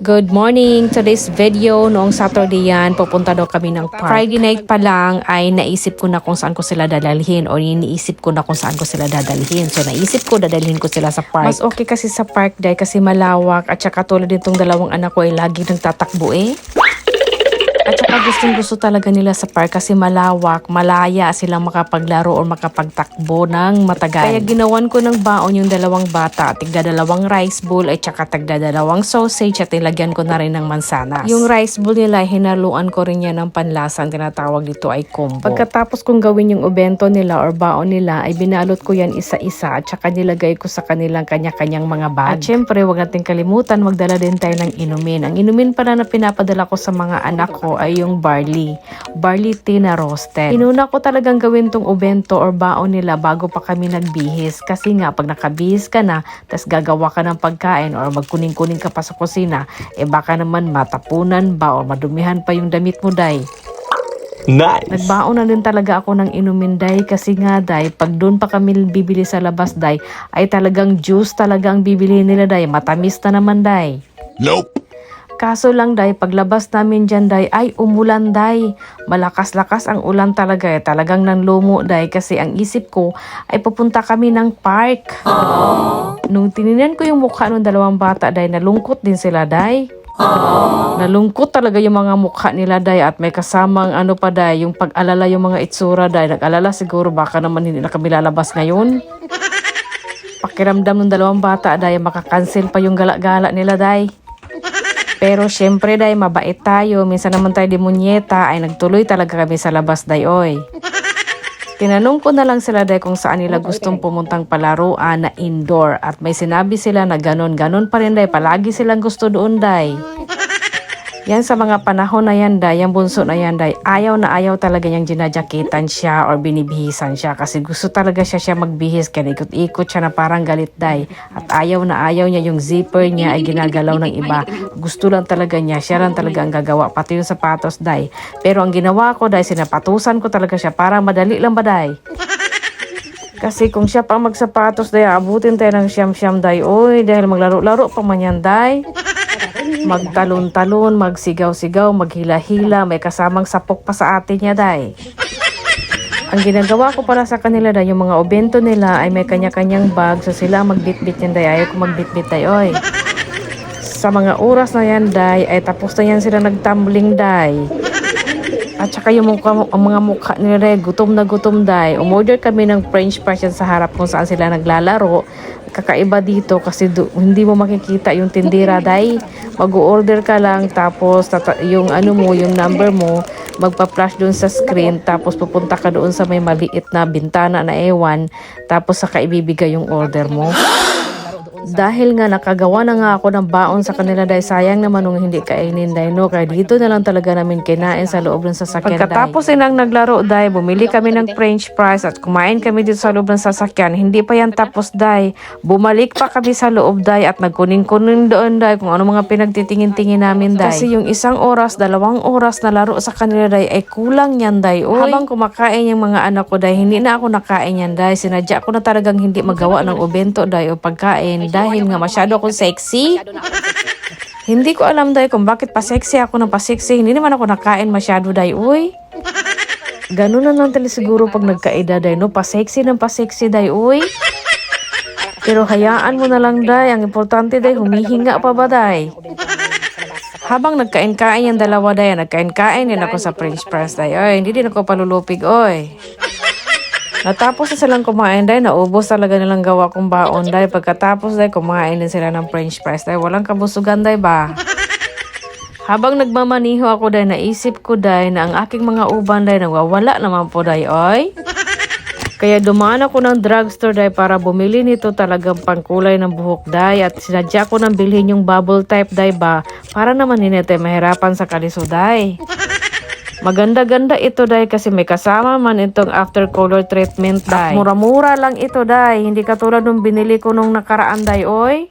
Good morning! Today's video, noong Saturday yan, pupunta daw kami ng park. Friday night pa lang ay naisip ko na kung saan ko sila dadalhin or iniisip ko na kung saan ko sila dadalhin. So naisip ko dadalhin ko sila sa park. Mas okay kasi sa park dahil kasi malawak at saka tulad nitong dalawang anak ko ay lagi nagtatakbo eh. Gustong gusto talaga nila sa park kasi malawak, malaya silang makapaglaro or makapagtakbo ng matagal. Kaya ginawan ko ng baon yung dalawang bata, tigda dalawang rice bowl at saka tagda dalawang sausage at nilagyan ko na rin ng mansanas. Yung rice bowl nila, hinaluan ko rin yan ng panlasa, ang tinatawag dito ay combo. Pagkatapos kong gawin yung ubento nila or baon nila, ay binalot ko yan isa-isa at saka nilagay ko sa kanilang kanya-kanyang mga bag. At syempre, wag natin kalimutan, magdala din tayo ng inumin. Ang inumin pala na pinapadala ko sa mga anak ko ay yung barley. Barley tea na roasted. Inuna ko talagang gawin tong ubento or baon nila bago pa kami nagbihis. Kasi nga, pag nakabihis ka na, tas gagawa ka ng pagkain or magkuning-kuning ka pa sa kusina, eh baka naman matapunan ba or madumihan pa yung damit mo, day. Nice. Nagbaon na din talaga ako ng inumin day kasi nga day, pag doon pa kami bibili sa labas day, ay talagang juice talagang bibili nila day. Matamis na naman day. Nope. Kaso lang day, paglabas namin dyan day, ay umulan day. Malakas-lakas ang ulan talaga eh. Talagang nang lumo day kasi ang isip ko ay pupunta kami ng park. Nung tininan ko yung mukha ng dalawang bata day, nalungkot din sila day. Nalungkot talaga yung mga mukha nila day at may kasamang ano pa day, yung pag-alala yung mga itsura day. Nag-alala siguro baka naman hindi na kami lalabas ngayon. Pakiramdam ng dalawang bata day, makakancel pa yung gala-gala nila day. Pero syempre day, mabait tayo. Minsan naman tayo demunyeta ay nagtuloy talaga kami sa labas day oy. Tinanong ko na lang sila day kung saan nila gustong pumuntang palaruan na indoor at may sinabi sila na ganon ganon pa rin day. Palagi silang gusto doon day. Yan sa mga panahon na yan day, yung bunso na yan day, ayaw na ayaw talaga niyang ginadyakitan siya or binibihisan siya kasi gusto talaga siya siya magbihis kaya ikot-ikot siya na parang galit day at ayaw na ayaw niya yung zipper niya ay ginagalaw ng iba. Gusto lang talaga niya, siya lang talaga ang gagawa, pati yung sapatos day. Pero ang ginawa ko day, sinapatusan ko talaga siya para madali lang ba day? Kasi kung siya pa magsapatos day, abutin tayo ng siyam-siyam day. Uy, dahil maglaro-laro pa man yan day. Magtalon-talon, magsigaw-sigaw, maghila-hila, may kasamang sapok pa sa atin niya day. Ang ginagawa ko para sa kanila day, yung mga obento nila ay may kanya-kanyang bag, so sila magbitbit yan day. Ayaw ko magbitbit day, oy. Sa mga oras na yan day, ay tapos na yan sila nagtumbling day. At saka yung mukha, ang mga mukha nila, gutom na gutom day. Umorder kami ng french fries sa harap kung saan sila naglalaro. Kakaiba dito kasi do, hindi mo makikita yung tindera day. Mag-order ka lang tapos tata- yung ano mo, yung number mo, magpa-flash doon sa screen tapos pupunta ka doon sa may maliit na bintana na ewan tapos saka ibibigay yung order mo. Dahil nga nakagawa na nga ako ng baon sa kanila dahil sayang naman nung hindi kainin dahil no kaya dito na lang talaga namin kinain sa loob ng sasakyan Pagkatapos silang naglaro dahil bumili kami ng french fries at kumain kami dito sa loob ng sasakyan. Hindi pa yan tapos dahil bumalik pa kami sa loob dahil at nagkuning-kuning doon dahil kung ano mga pinagtitingin-tingin namin dahil kasi yung isang oras dalawang oras na laro sa kanila dahil ay kulang yan dahil habang kumakain yung mga anak ko dahil hindi na ako nakain yan dahil sinadya ko na talagang hindi magawa ng ubento dahil o pagkain dahil nga masyado akong sexy. Hindi ko alam dahil kung bakit pa sexy ako ng pa sexy. Hindi naman ako nakain masyado dahil, uy. Ganun na lang talaga siguro pag nagkaedad dahil, no? Pa sexy ng pa sexy dahil, uy. Pero hayaan mo na lang dahil. Ang importante dahil, humihinga pa ba dahil? Habang nagkain-kain yung dalawa dahil, nagkain-kain din ako sa french fries dahil, oy, hindi din ako palulupig, oy. Natapos na silang kumain dahil naubos talaga nilang gawa kong baon dahil pagkatapos dahil kumain din sila ng french fries dahil walang kabusugan dahil ba. Habang nagmamaniho ako dahil naisip ko dahil na ang aking mga uban dahil nagwawala naman po dahil oy. Kaya dumaan ako ng drugstore dahil para bumili nito talagang pangkulay ng buhok dahil at sinadya ko nang bilhin yung bubble type dahil ba para naman hindi mahirapan sa kaliso dahil. Maganda-ganda ito dahil kasi may kasama man itong after color treatment dahil. Mura-mura lang ito dahil. Hindi katulad nung binili ko nung nakaraan dahil, oy.